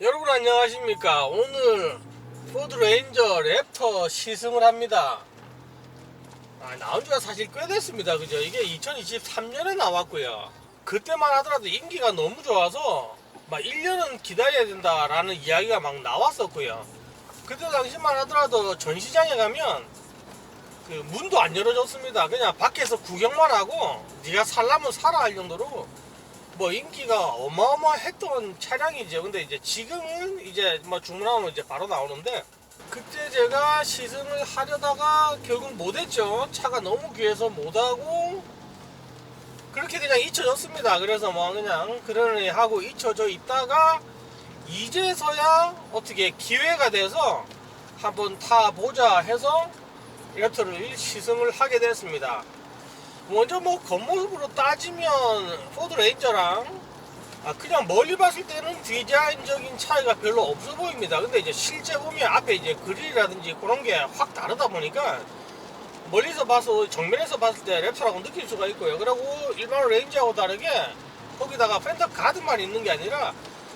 여러분 안녕하십니까? 오늘 포드 레인저 랩터 시승을 합니다. 아, 나온 지가 사실 꽤 됐습니다. 그죠? 이게 2023년에 나왔고요. 그때만 하더라도 인기가 너무 좋아서 막 1년은 기다려야 된다 라는 이야기가 막 나왔었고요. 그때 당시만 하더라도 전시장에 가면 그 문도 안 열어줬습니다. 그냥 밖에서 구경만 하고 네가 살라면 사라 할 정도로 뭐 인기가 어마어마했던 차량이죠. 근데 이제 지금은 이제 뭐 주문하면 이제 바로 나오는데 그때 제가 시승을 하려다가 결국 못했죠. 차가 너무 귀해서 못하고 그렇게 그냥 잊혀졌습니다. 그래서 뭐 그냥 그러니 하고 잊혀져 있다가 이제서야 어떻게 기회가 돼서 한번 타보자 해서 이렇트를 시승을 하게 됐습니다. 먼저 뭐 겉모습으로 따지면 포드 레인저랑 아 그냥 멀리 봤을 때는 디자인적인 차이가 별로 없어 보입니다. 근데 이제 실제 보면 앞에 이제 그릴이라든지 그런 게 확 다르다 보니까 멀리서 봐서 정면에서 봤을 때 랩터라고 느낄 수가 있고요. 그리고 일반 레인저하고 다르게 거기다가 팬더 가드만 있는 게 아니라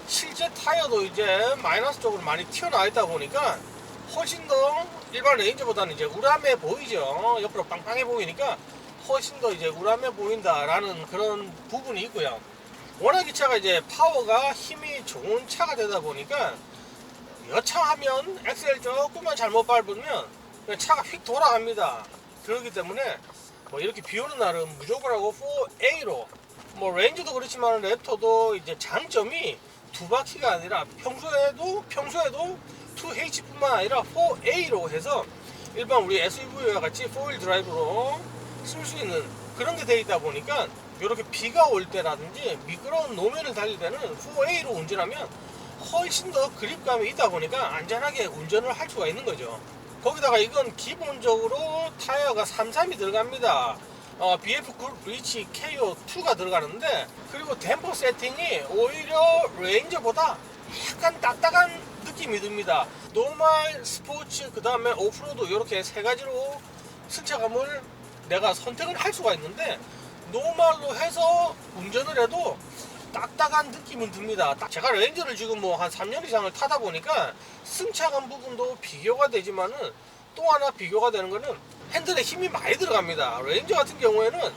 실제 타이어도 이제 마이너스 쪽으로 많이 튀어나와 있다 보니까 훨씬 더 일반 레인저보다는 이제 우람해 보이죠. 옆으로 빵빵해 보이니까 훨씬 더 이제 우람해 보인다라는 그런 부분이 있고요. 워낙 이 차가 이제 파워가 힘이 좋은 차가 되다 보니까 여차하면 엑셀 조금만 잘못 밟으면 차가 휙 돌아갑니다. 그렇기 때문에 뭐 이렇게 비 오는 날은 무조건 하고 4A로 뭐 레인저도 그렇지만 랩터도 이제 장점이 두 바퀴가 아니라 평소에도 평소에도 2H뿐만 아니라 4A로 해서 일반 우리 SUV와 같이 4휠 드라이브로 쓸 수 있는 그런 게 돼 있다 보니까 이렇게 비가 올 때라든지 미끄러운 노면을 달릴 때는 4A로 운전하면 훨씬 더 그립감이 있다 보니까 안전하게 운전을 할 수가 있는 거죠. 거기다가 이건 기본적으로 타이어가 33이 들어갑니다. 어, BF 그룹 리치 KO2가 들어가는데 그리고 댐퍼 세팅이 오히려 레인저보다 약간 딱딱한 느낌이 듭니다. 노멀, 스포츠, 그 다음에 오프로드 이렇게 세 가지로 승차감을 내가 선택을 할 수가 있는데 노멀로 해서 운전을 해도 딱딱한 느낌은 듭니다. 딱 제가 레인저를 지금 뭐 한 3년 이상을 타다 보니까 승차감 부분도 비교가 되지만은 또 하나 비교가 되는 거는 핸들에 힘이 많이 들어갑니다. 레인저 같은 경우에는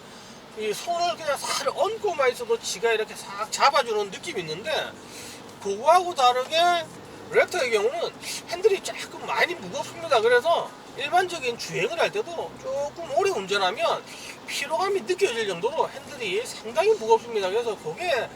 이 손을 그냥 살 얹고만 있어도 지가 이렇게 싹 잡아주는 느낌이 있는데 그거하고 다르게 랩터의 경우는 핸들이 조금 많이 무겁습니다. 그래서 일반적인 주행을 할 때도 조금 오래 운전하면 피로감이 느껴질 정도로 핸들이 상당히 무겁습니다. 그래서 그게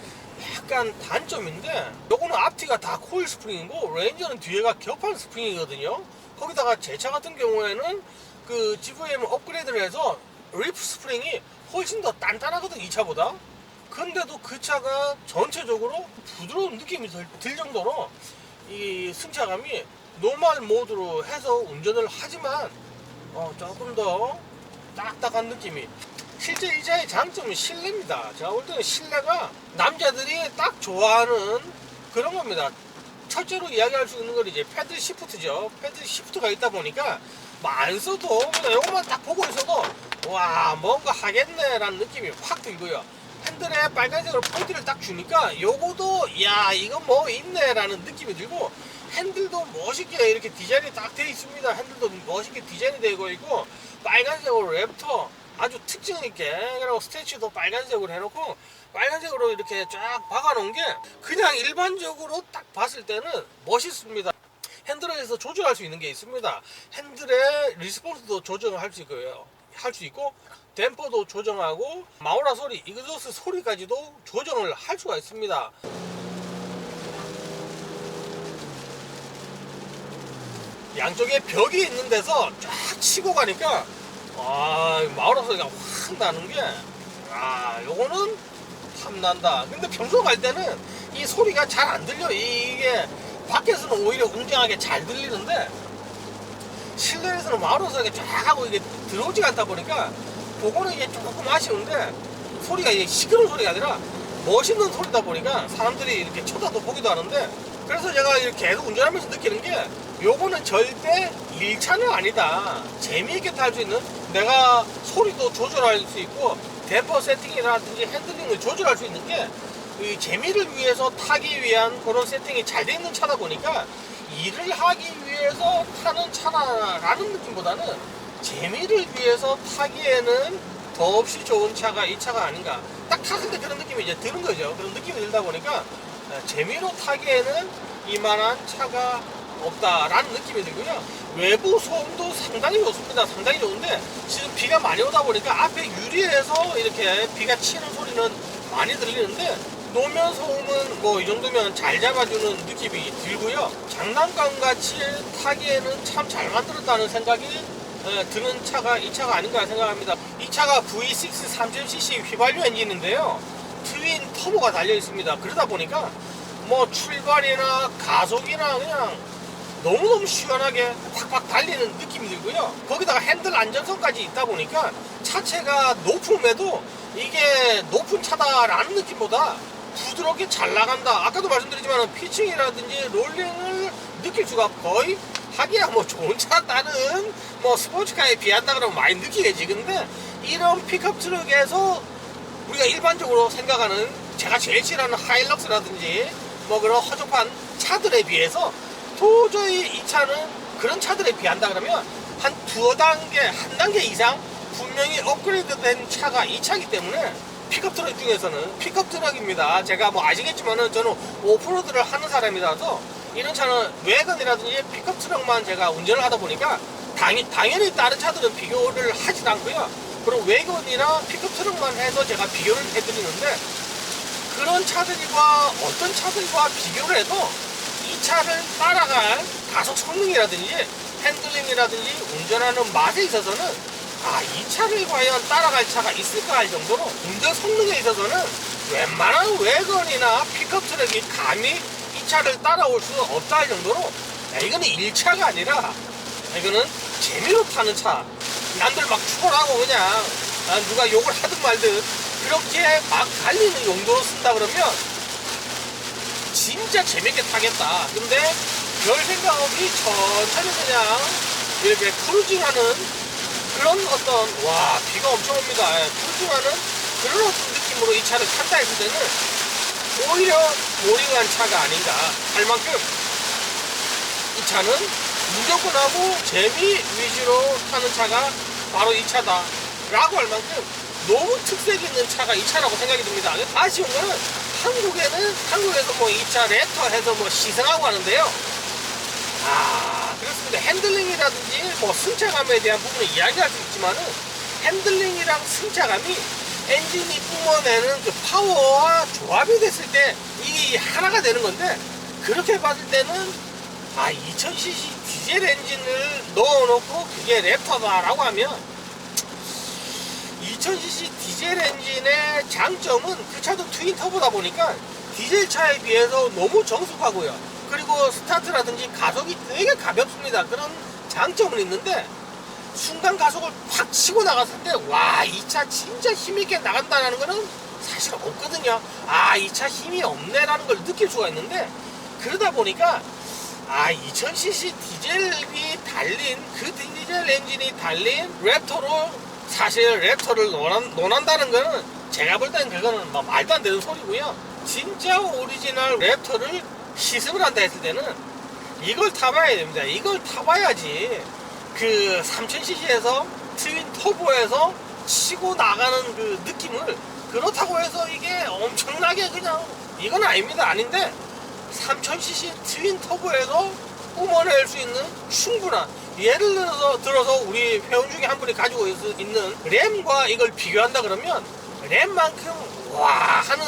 약간 단점인데 요거는 앞뒤가 다 코일 스프링이고 레인저는 뒤에가 격판 스프링이거든요. 거기다가 제 차 같은 경우에는 그 GVM 업그레이드를 해서 리프 스프링이 훨씬 더 단단하거든 이 차보다. 근데도 그 차가 전체적으로 부드러운 느낌이 들, 들 정도로 이 승차감이 노멀 모드로 해서 운전을 하지만 어, 조금 더 딱딱한 느낌이. 실제 이 차의 장점은 실내입니다. 제가 볼 때는 실내가 남자들이 딱 좋아하는 그런 겁니다. 첫째로 이야기할 수 있는 건 이제 패드 시프트죠. 패드 시프트가 있다 보니까 뭐 안 써도 그냥 이것만 딱 보고 있어도 와 뭔가 하겠네 라는 느낌이 확 들고요. 핸들에 빨간색으로 포인트를 딱 주니까 요거도 야 이거 뭐 있네 라는 느낌이 들고 핸들도 멋있게 이렇게 디자인이 딱 되어 있습니다. 핸들도 멋있게 디자인이 되고 있고 빨간색으로 랩터 아주 특징 있게 그리고 스태츄도 빨간색으로 해놓고 빨간색으로 이렇게 쫙 박아놓은 게 그냥 일반적으로 딱 봤을 때는 멋있습니다. 핸들에서 조절할 수 있는 게 있습니다. 핸들의 리스폰스도 조정을 할수 있고요. 할 수 있고 댐퍼도 조정하고 마우라 소리, 이그조스 소리까지도 조정을 할 수가 있습니다. 양쪽에 벽이 있는 데서 쫙 치고 가니까 아 마우라 소리가 확 나는 게아 요거는 탐난다. 근데 평소 갈 때는 이 소리가 잘 안 들려. 이게 밖에서는 오히려 웅장하게 잘 들리는데 실내에서는 마우라 소리가 쫙 하고 이게 들어오지가 않다 보니까 그거는 이게 조금 아쉬운데 소리가 이게 시끄러운 소리가 아니라 멋있는 소리다 보니까 사람들이 이렇게 쳐다도 보기도 하는데 그래서 제가 이렇게 계속 운전하면서 느끼는 게 요거는 절대 1차는 아니다. 재미있게 탈 수 있는 내가 소리도 조절할 수 있고 댐퍼 세팅이라든지 핸들링을 조절할 수 있는 게 이 재미를 위해서 타기 위한 그런 세팅이 잘 돼 있는 차다 보니까 일을 하기 위해서 타는 차라는 느낌보다는 재미를 위해서 타기에는 더없이 좋은 차가 이 차가 아닌가. 딱 탔을 때 그런 느낌이 이제 드는 거죠. 그런 느낌이 들다 보니까 어, 재미로 타기에는 이만한 차가 없다라는 느낌이 들고요 외부 소음도 상당히 좋습니다 상당히 좋은데 지금 비가 많이 오다 보니까 앞에 유리에서 이렇게 비가 치는 소리는 많이 들리는데 노면 소음은 뭐 이 정도면 잘 잡아주는 느낌이 들고요 장난감 같이 타기에는 참 잘 만들었다는 생각이 어, 드는 차가 이 차가 아닌가 생각합니다. 이 차가 V6 3000cc 휘발유 엔진인데요. 트윈 터보가 달려 있습니다. 그러다 보니까 뭐 출발이나 가속이나 그냥 너무너무 시원하게 팍팍 달리는 느낌이 들고요. 거기다가 핸들 안전성까지 있다 보니까 차체가 높음에도 이게 높은 차다라는 느낌보다 부드럽게 잘 나간다. 아까도 말씀드리지만 피칭이라든지 롤링을 느낄 수가 거의 하기야 뭐 좋은 차다는 뭐 스포츠카에 비한다 그러면 많이 느끼겠지. 근데 이런 픽업 트럭에서 우리가 일반적으로 생각하는 제가 제일 싫어하는 하일럭스라든지 뭐 그런 허접한 차들에 비해서 도저히 이 차는 그런 차들에 비한다 그러면 한 두어 단계, 한 단계 이상 분명히 업그레이드 된 차가 이 차기 때문에 픽업 트럭 중에서는 픽업 트럭입니다. 제가 뭐 아시겠지만은 저는 오프로드를 하는 사람이라서 이런 차는 외건이라든지 픽업 트럭만 제가 운전을 하다 보니까 당연, 당연히 다른 차들은 비교를 하진 않고요. 그리고 외건이나 픽업 트럭만 해서 제가 비교를 해드리는데 그런 차들과 어떤 차들과 비교를 해도 이 차를 따라갈 가속 성능이라든지 핸들링이라든지 운전하는 맛에 있어서는 아, 이 차를 과연 따라갈 차가 있을까 할 정도로 운전 성능에 있어서는 웬만한 외건이나 픽업 트럭이 감히 이 차를 따라올 수 없다 할 정도로 야, 이거는 1차가 아니라 이거는 재미로 타는 차. 남들 막 추월하고 그냥 아, 누가 욕을 하든 말든 그렇게 막 달리는 용도로 쓴다 그러면 진짜 재밌게 타겠다. 근데 별 생각 없이 천천히 그냥 이렇게 크루징하는 그런 어떤 와 비가 엄청 옵니다. 예, 크루징하는 그런 어떤 느낌으로 이 차를 탄다 했을 때는 오히려 보링한 차가 아닌가 할 만큼 이 차는 무조건 하고 재미 위주로 타는 차가 바로 이 차다 라고 할 만큼 너무 특색 있는 차가 이 차라고 생각이 듭니다 아쉬운 거는 한국에는 한국에서 뭐이차 레터 해서 뭐 시승하고 하는데요. 아 그렇습니다. 핸들링이라든지 뭐 승차감에 대한 부분을 이야기할 수 있지만은 핸들링이랑 승차감이 엔진이 뿜어내는 그 파워와 조합이 됐을 때 이게 하나가 되는 건데 그렇게 봤을 때는 아 2000cc 디젤 엔진을 넣어놓고 그게 랩터다라고 하면 2000cc 디젤 엔진의 장점은 그 차도 트윈 터보다 보니까 디젤 차에 비해서 너무 정숙하고요. 그리고 스타트라든지 가속이 되게 가볍습니다. 그런 장점은 있는데 순간 가속을 확 치고 나갔을 때 와 이 차 진짜 힘있게 나간다는 거는 사실 없거든요. 아 이 차 힘이 없네라는 걸 느낄 수가 있는데 그러다 보니까 아 2000cc 디젤이 달린 그 디젤 엔진이 달린 랩터로 사실 랩터를 논한, 논한다는 거는 제가 볼 때는 그거는 뭐 말도 안 되는 소리고요. 진짜 오리지널 랩터를 시승을 한다 했을 때는 이걸 타봐야 됩니다. 이걸 타봐야지 그 3000cc에서 트윈 터보에서 치고 나가는 그 느낌을 그렇다고 해서 이게 엄청나게 그냥 이건 아닙니다. 아닌데 3000cc 트윈 터보에서 뿜어낼 수 있는 충분한 예를 들어서 들어서 우리 회원 중에 한 분이 가지고 있- 있는 램과 이걸 비교한다 그러면 램만큼 와 하는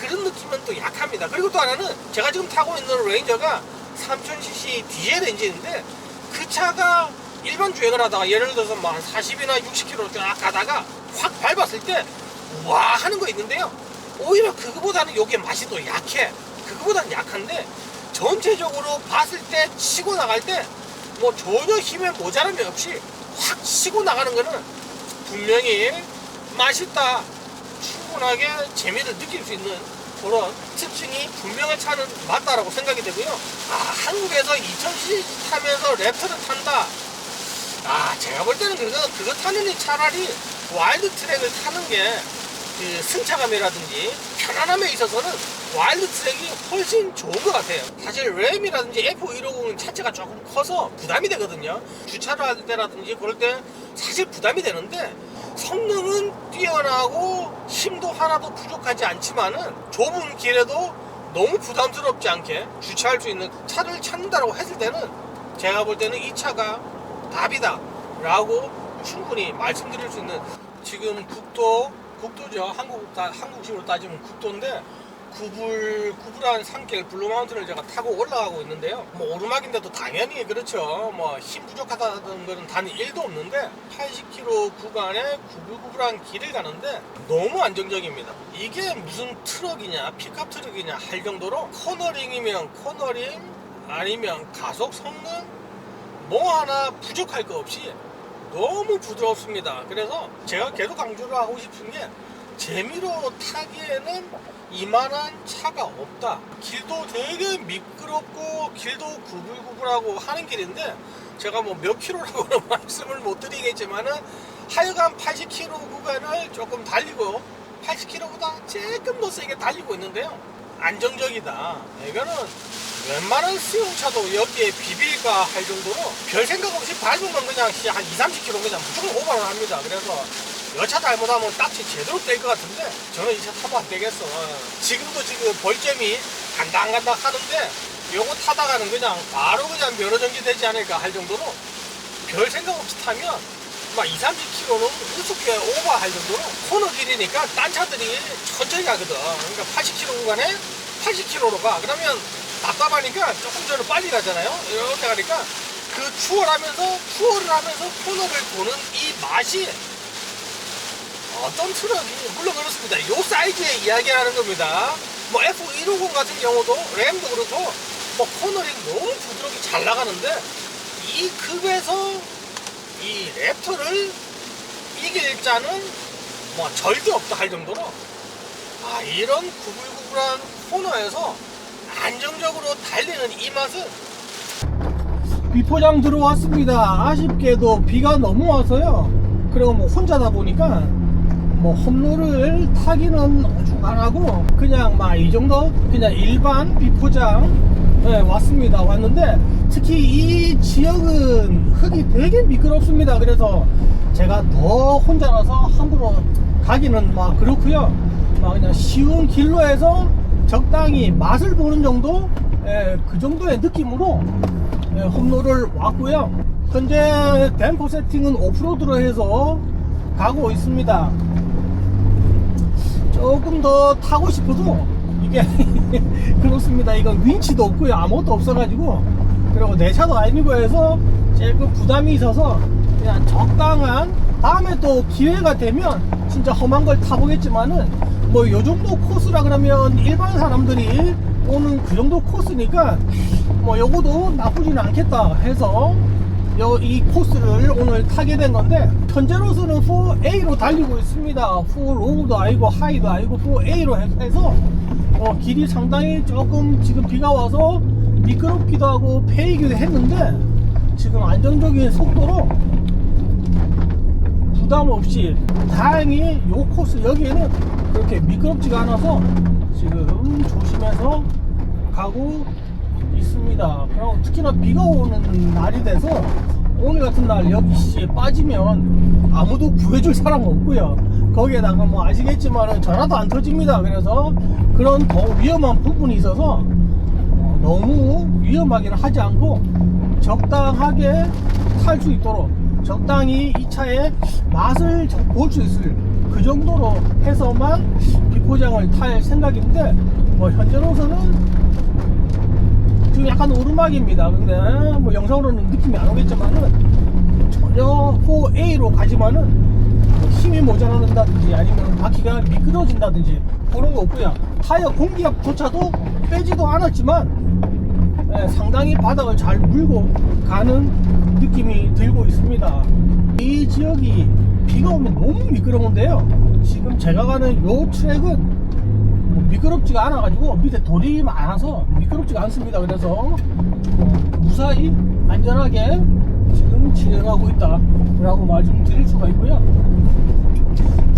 그런 느낌은 또 약합니다. 그리고 또 하나는 제가 지금 타고 있는 레인저가 3000cc 디젤 엔진인데 그 차가 일반 주행을 하다가 예를 들어서 뭐 한 40이나 60km 쫙 가다가 확 밟았을 때 와 하는 거 있는데요. 오히려 그거보다는 요게 맛이 더 약해. 그거보다는 약한데 전체적으로 봤을 때 치고 나갈 때 뭐 전혀 힘에 모자람이 없이 확 치고 나가는 거는 분명히 맛있다. 충분하게 재미를 느낄 수 있는 그런 특징이 분명한 차는 맞다라고 생각이 되고요. 아, 한국에서 2000cc 타면서 랩터를 탄다. 아, 제가 볼 때는 그거, 그거 이 차라리 와일드 트랙을 타는 게 그 승차감이라든지 편안함에 있어서는 와일드 트랙이 훨씬 좋은 것 같아요. 사실 램이라든지 F150은 차체가 조금 커서 부담이 되거든요. 주차를 할 때라든지 그럴 때 사실 부담이 되는데 성능은 뛰어나고 힘도 하나도 부족하지 않지만은 좁은 길에도 너무 부담스럽지 않게 주차할 수 있는 차를 찾는다고 했을 때는 제가 볼 때는 이 차가 답이다 라고 충분히 말씀드릴 수 있는 지금 국도 국도죠 한국 다 한국식으로 따지면 국도인데 구불 구불한 산길 블루마운틴을 제가 타고 올라가고 있는데요. 뭐 오르막인데도 당연히 그렇죠. 뭐 힘 부족하다는 거는 단 1도 없는데 80km 구간에 구불구불한 길을 가는데 너무 안정적입니다. 이게 무슨 트럭이냐 픽업 트럭이냐 할 정도로 코너링이면 코너링 아니면 가속 성능 뭐 하나 부족할 거 없이 너무 부드럽습니다. 그래서 제가 계속 강조를 하고 싶은 게 재미로 타기에는 이만한 차가 없다. 길도 되게 미끄럽고 길도 구불구불하고 하는 길인데 제가 뭐 몇 킬로라고는 말씀을 못 드리겠지만은 하여간 80킬로 구간을 조금 달리고 80킬로보다 조금 더 세게 달리고 있는데요. 안정적이다. 이거는 웬만한 수용차도 여기에 비빌까 할 정도로 별 생각 없이 밟으면 그냥 한 2, 30km 그냥 무조건 오버를 합니다. 그래서 여차 잘못하면 딱지 제대로 뗄 것 같은데 저는 이 차 타면 안 되겠어. 어. 지금도 지금 벌점이 간당간당 하는데 요거 타다가는 그냥 바로 그냥 면허 정지 되지 않을까 할 정도로 별 생각 없이 타면 막 2, 30km는 우습게 오버할 정도로 코너 길이니까 딴 차들이 천천히 가거든. 그러니까 80km 구간에 80km로 가. 그러면 답답하니까 조금 전에 빨리 가잖아요. 이렇게 가니까 그 추월하면서 추월을 하면서 코너를 도는 이 맛이 어떤 트럭이 물론 그렇습니다. 이 사이즈의 이야기하는 겁니다. 뭐 F150 같은 경우도 램도 그렇고 뭐 코너링 너무 부드럽게 잘 나가는데 이 급에서 이 랩터를 이길 자는 뭐 절대 없다 할 정도로 아 이런 구불구불한 코너에서 안정적으로 달리는 이 맛은 비포장 들어왔습니다. 아쉽게도 비가 너무 와서요. 그리고 뭐 혼자다 보니까 뭐 홈로를 타기는 오죽 안 하고 그냥 막 이 정도 그냥 일반 비포장 네, 왔습니다. 왔는데 특히 이 지역은 흙이 되게 미끄럽습니다. 그래서 제가 더 혼자라서 함부로 가기는 막 그렇고요. 막 그냥 쉬운 길로 해서 적당히 맛을 보는 정도 예, 그 정도의 느낌으로 예, 홈로를 왔고요. 현재 댐퍼 세팅은 오프로드로 해서 가고 있습니다. 조금 더 타고 싶어도 이게 그렇습니다. 이건 윈치도 없고요. 아무것도 없어가지고 그리고 내 차도 아니고 해서 조금 부담이 있어서 그냥 적당한 다음에 또 기회가 되면 진짜 험한 걸 타보겠지만은 뭐 요 정도 코스라 그러면 일반 사람들이 오는 그 정도 코스니까 뭐 요거도 나쁘지는 않겠다 해서 요, 이 코스를 오늘 타게 된 건데 현재로서는 4A로 달리고 있습니다. 4로우도 아니고 하이도 아니고 4A로 해서 어, 길이 상당히 조금 지금 비가 와서 미끄럽기도 하고 패이기도 했는데 지금 안정적인 속도로 부담 없이 다행히 요 코스 여기에는 그렇게 미끄럽지가 않아서 지금 조심해서 가고 있습니다. 그리고 특히나 비가 오는 날이 돼서 오늘 같은 날씨 빠지면 아무도 구해줄 사람 없고요. 거기에다가 뭐 아시겠지만 전화도 안 터집니다. 그래서 그런 더 위험한 부분이 있어서 어, 너무 위험하게는 하지 않고 적당하게 탈 수 있도록 적당히 이 차의 맛을 볼 수 있을 그 정도로 해서만 비포장을 탈 생각인데 뭐 현재로서는 지금 약간 오르막입니다. 근데 뭐 영상으로는 느낌이 안 오겠지만은 전혀 4A로 가지만은 뭐 힘이 모자란다든지 아니면 바퀴가 미끄러진다든지 그런 거 없고요. 타이어 공기압조차도 빼지도 않았지만 예, 상당히 바닥을 잘 물고 가는 느낌이 들고 있습니다. 이 지역이 비가 오면 너무 미끄러운데요. 지금 제가 가는 요 트랙은 뭐 미끄럽지가 않아 가지고 밑에 돌이 많아서 미끄럽지가 않습니다. 그래서 뭐 무사히 안전하게 지금 진행하고 있다 라고 말씀드릴 수가 있고요.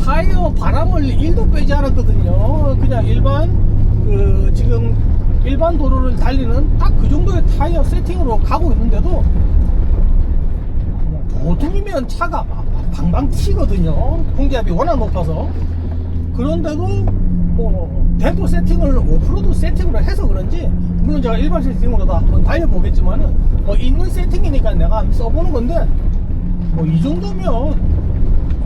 타이어 바람을 1도 빼지 않았거든요. 그냥 일반 그 지금 일반 도로를 달리는 딱 그 정도의 타이어 세팅으로 가고 있는데도 뭐 보통이면 차가 막 방방 튀거든요. 공기압이 워낙 높아서 그런데도 뭐 대도 세팅을 오프로드 세팅으로 해서 그런지 물론 제가 일반 세팅으로 다 한번 달려보겠지만은 뭐 있는 세팅이니까 내가 써보는 건데 뭐 이 정도면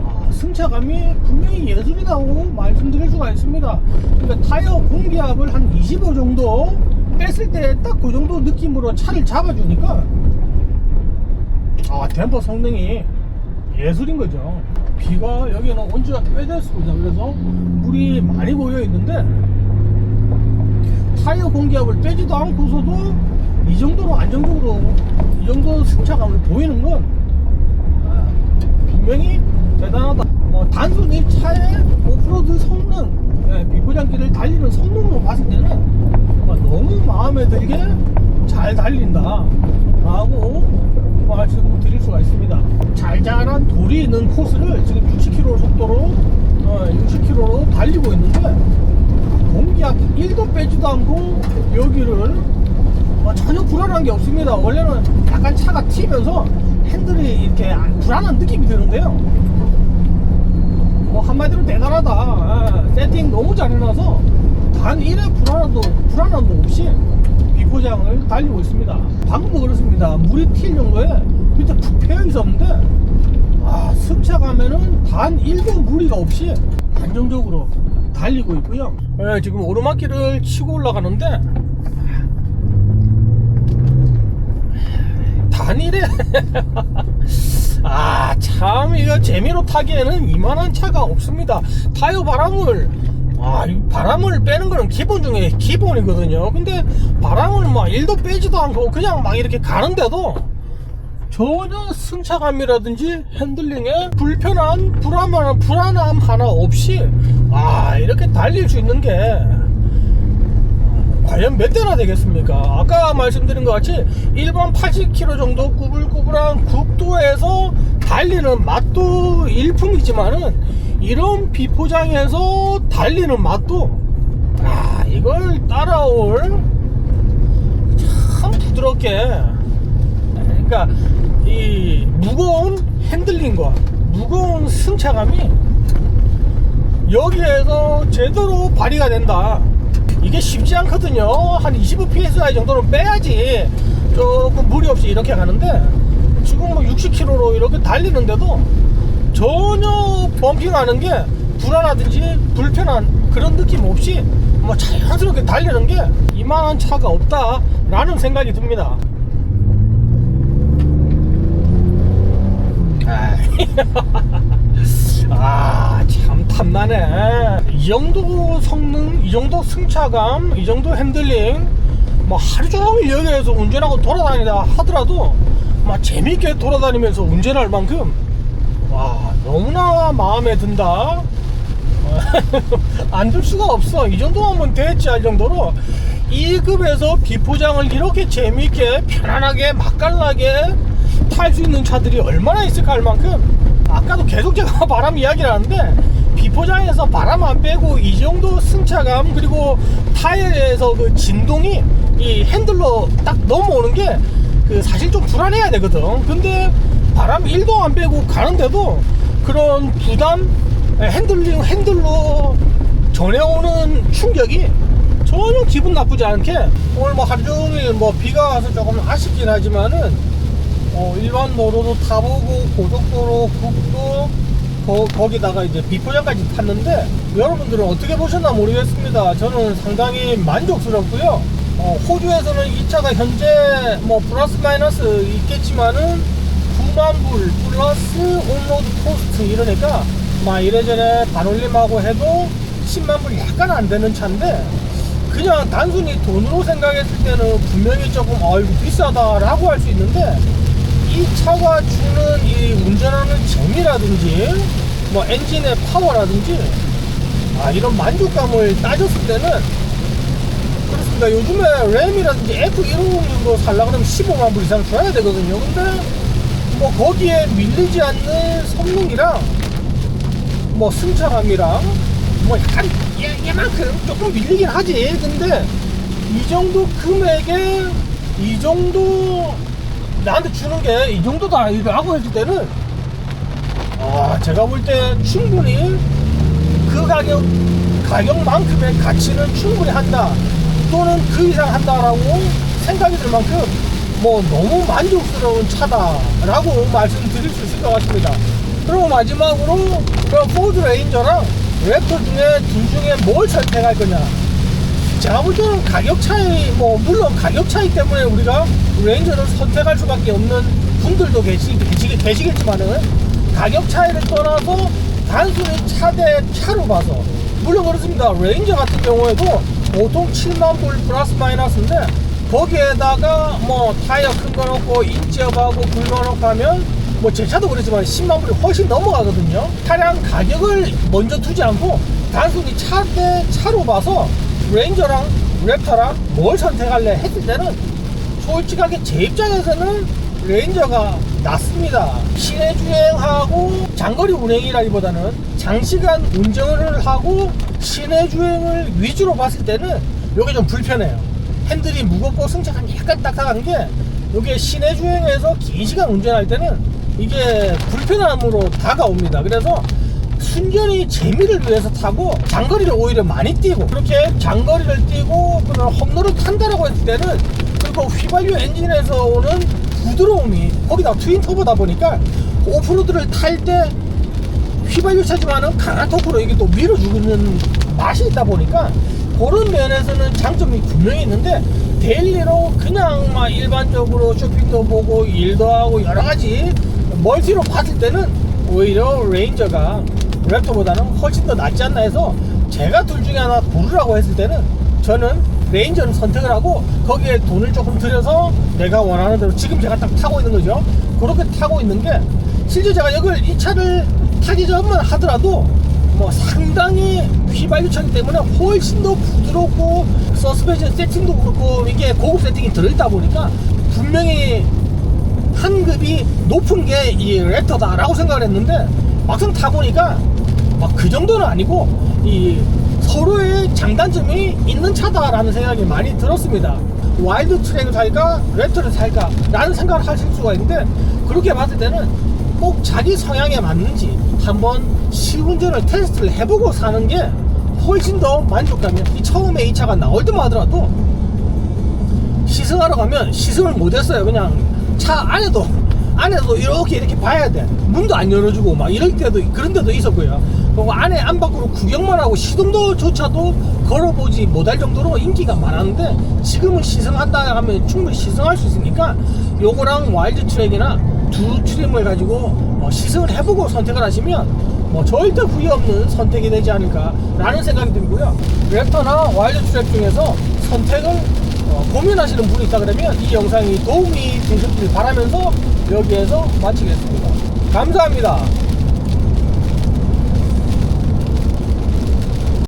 아, 승차감이 분명히 예술이라고 말씀드릴 수가 있습니다. 그러니까 타이어 공기압을 한 25 정도 뺐을 때 딱 그 정도 느낌으로 차를 잡아주니까 아 댐퍼 성능이 예술인 거죠. 비가 여기는 온 지가 꽤 됐습니다. 그래서 물이 많이 고여 있는데 타이어 공기압을 빼지도 않고서도 이 정도로 안정적으로 이 정도 승차감을 보이는 건 아, 분명히 대단하다. 뭐 단순히 차의 오프로드 성능, 예, 비포장기를 달리는 성능으로 봤을 때는 뭐 너무 마음에 들게 잘 달린다. 라고 말씀드릴 수가 있습니다. 잘 자란 돌이 있는 코스를 지금 60km 속도로 어, 60km로 달리고 있는데 공기압 1도 빼지도 않고 여기를 어, 전혀 불안한 게 없습니다. 원래는 약간 차가 튀면서 핸들이 이렇게 불안한 느낌이 드는데요. 뭐 한마디로 대단하다. 예, 세팅 너무 잘 해놔서 단 1의 불안함도, 불안함도 없이 비포장을 달리고 있습니다. 방금도 그렇습니다. 물이 튈 정도에 밑에 푹 패여 있었는데 아, 승차감에는 단 1도 무리가 없이 안정적으로 달리고 있고요. 예, 지금 오르막길을 치고 올라가는데 단일에 아 참 이거 재미로 타기에는 이만한 차가 없습니다 타이어 바람을 아, 이 바람을 빼는 거는 기본 중에 기본이거든요. 근데 바람을 막 1도 빼지도 않고 그냥 막 이렇게 가는데도 전혀 승차감이라든지 핸들링에 불편한 불안한 불안함 하나 없이 아 이렇게 달릴 수 있는 게 과연 몇 대나 되겠습니까? 아까 말씀드린 것 같이 일반 80km 정도 꾸불꾸불한 국도에서 달리는 맛도 일품이지만은 이런 비포장에서 달리는 맛도 아 이걸 따라올 참 부드럽게 그러니까 이 무거운 핸들링과 무거운 승차감이 여기에서 제대로 발휘가 된다. 이게 쉽지 않거든요. 한 25psi 정도는 빼야지 조금 무리 없이 이렇게 가는데 지금 뭐 60km로 이렇게 달리는데도 전혀 범핑하는 게 불안하든지 불편한 그런 느낌 없이 뭐 자연스럽게 달리는 게 이만한 차가 없다라는 생각이 듭니다. 아, 참 탐나네. 이 정도 성능, 이 정도 승차감, 이 정도 핸들링, 뭐 하루 종일 여기에서 운전하고 돌아다니다 하더라도 막 재밌게 돌아다니면서 운전할 만큼 와 너무나 마음에 든다. 안 들 수가 없어. 이 정도면 됐지 할 정도로 2급에서 비포장을 이렇게 재밌게 편안하게 맛깔나게 탈 수 있는 차들이 얼마나 있을까 할 만큼 아까도 계속 제가 바람 이야기를 하는데 비포장에서 바람 안 빼고 이 정도 승차감 그리고 타이어에서 그 진동이 이 핸들로 딱 넘어오는 게 그 사실 좀 불안해야 되거든 근데 바람 1도 안 빼고 가는데도 그런 부담 핸들링 핸들로 전해오는 충격이 전혀 기분 나쁘지 않게 오늘 뭐 하루 종일 뭐 비가 와서 조금 아쉽긴 하지만은 어, 일반 도로도 타보고 고속도로 국도 거, 기다가 이제 비포장까지 탔는데 여러분들은 어떻게 보셨나 모르겠습니다. 저는 상당히 만족스럽고요. 어, 호주에서는 이 차가 현재 뭐 플러스 마이너스 있겠지만은 9만 불 플러스 온로드 코스트 이러니까 막 이래저래 반올림하고 해도 10만 불 약간 안 되는 차인데 그냥 단순히 돈으로 생각했을 때는 분명히 조금 아이고 비싸다라고 할 수 있는데 이 차가 주는 이 운전하는 재미라든지 뭐 엔진의 파워라든지 아 이런 만족감을 따졌을 때는 그렇습니다. 요즘에 램이라든지 F150 정도 살라 그러면 15만 불 이상 줘야 되거든요. 근데 뭐 거기에 밀리지 않는 성능이랑 뭐 승차감이랑 뭐 약간 얘, 얘만큼 조금 밀리긴 하지. 근데 이 정도 금액에 이 정도 나한테 주는 게 이 정도다 이라고 했을 때는 아 제가 볼 때 충분히 그 가격 가격만큼의 가치는 충분히 한다 또는 그 이상 한다라고 생각이 들 만큼 뭐 너무 만족스러운 차다라고 말씀드릴 수 있을 것 같습니다. 그리고 마지막으로 그 포드 레인저랑 랩터 중에 둘 중에 뭘 선택할 거냐? 제가 볼 때는 가격 차이, 뭐, 물론 가격 차이 때문에 우리가 레인저를 선택할 수밖에 없는 분들도 계시, 계시, 계시겠지만은 가격 차이를 떠나서 단순히 차대 차로 봐서 물론 그렇습니다. 레인저 같은 경우에도 보통 7만 불 플러스 마이너스인데 거기에다가 뭐 타이어 큰 거 넣고 인지업하고 굵어 넣고 하면 뭐 제 차도 그렇지만 10만 불이 훨씬 넘어가거든요. 차량 가격을 먼저 두지 않고 단순히 차대 차로 봐서 레인저랑 랩터랑 뭘 선택할래 했을 때는 솔직하게 제 입장에서는 레인저가 낫습니다. 시내 주행하고 장거리 운행이라기보다는 장시간 운전을 하고 시내 주행을 위주로 봤을 때는 이게 좀 불편해요. 핸들이 무겁고 승차감이 약간 딱딱한 게 이게 시내 주행에서 긴 시간 운전할 때는 이게 불편함으로 다가옵니다. 그래서 순전히 재미를 위해서 타고 장거리를 오히려 많이 뛰고 그렇게 장거리를 뛰고 그런 험로를 탄다라고 했을 때는 그리고 휘발유 엔진에서 오는 부드러움이 거기다 트윈 터보다 보니까 오프로드를 탈 때 휘발유 차지만은 강한 토크로 이게 또 밀어주는 맛이 있다 보니까 그런 면에서는 장점이 분명히 있는데 데일리로 그냥 막 일반적으로 쇼핑도 보고 일도 하고 여러 가지 멀티로 봤을 때는 오히려 레인저가 랩터보다는 훨씬 더 낫지 않나 해서 제가 둘 중에 하나 고르라고 했을 때는 저는 레인저를 선택을 하고 거기에 돈을 조금 들여서 내가 원하는 대로 지금 제가 딱 타고 있는 거죠. 그렇게 타고 있는 게 실제 제가 여기를 이 차를 타기 전만 하더라도 뭐 상당히 휘발유 차기 때문에 훨씬 더 부드럽고 서스펜션 세팅도 그렇고 이게 고급 세팅이 들어있다 보니까 분명히 한 급이 높은 게이 랩터다라고 생각을 했는데 막상 타보니까 막 그 정도는 아니고 이 서로의 장단점이 있는 차다라는 생각이 많이 들었습니다. 와일드 트랙을 살까 랩터를 살까 라는 생각을 하실 수가 있는데 그렇게 봤을 때는 꼭 자기 성향에 맞는지 한번 시운전을 테스트를 해보고 사는 게 훨씬 더 만족감이 이 처음에 이 차가 나올 때만 하더라도 시승하러 가면 시승을 못했어요. 그냥 차 안에도 안에도 이렇게 이렇게 봐야 돼. 문도 안 열어주고 막 이럴 때도 그런 데도 있었고요. 그리고 안에 안 밖으로 구경만 하고 시동도조차도 걸어보지 못할 정도로 인기가 많았는데 지금은 시승한다 하면 충분히 시승할 수 있으니까 요거랑 와일드 트랙이나 두 트림을 가지고 어, 시승을 해보고 선택을 하시면 뭐 절대 후회 없는 선택이 되지 않을까라는 생각이 들고요. 랩터나 와일드 트랙 중에서 선택을 어, 고민하시는 분이 있다 그러면 이 영상이 도움이 되셨길 바라면서 여기에서 마치겠습니다. 감사합니다.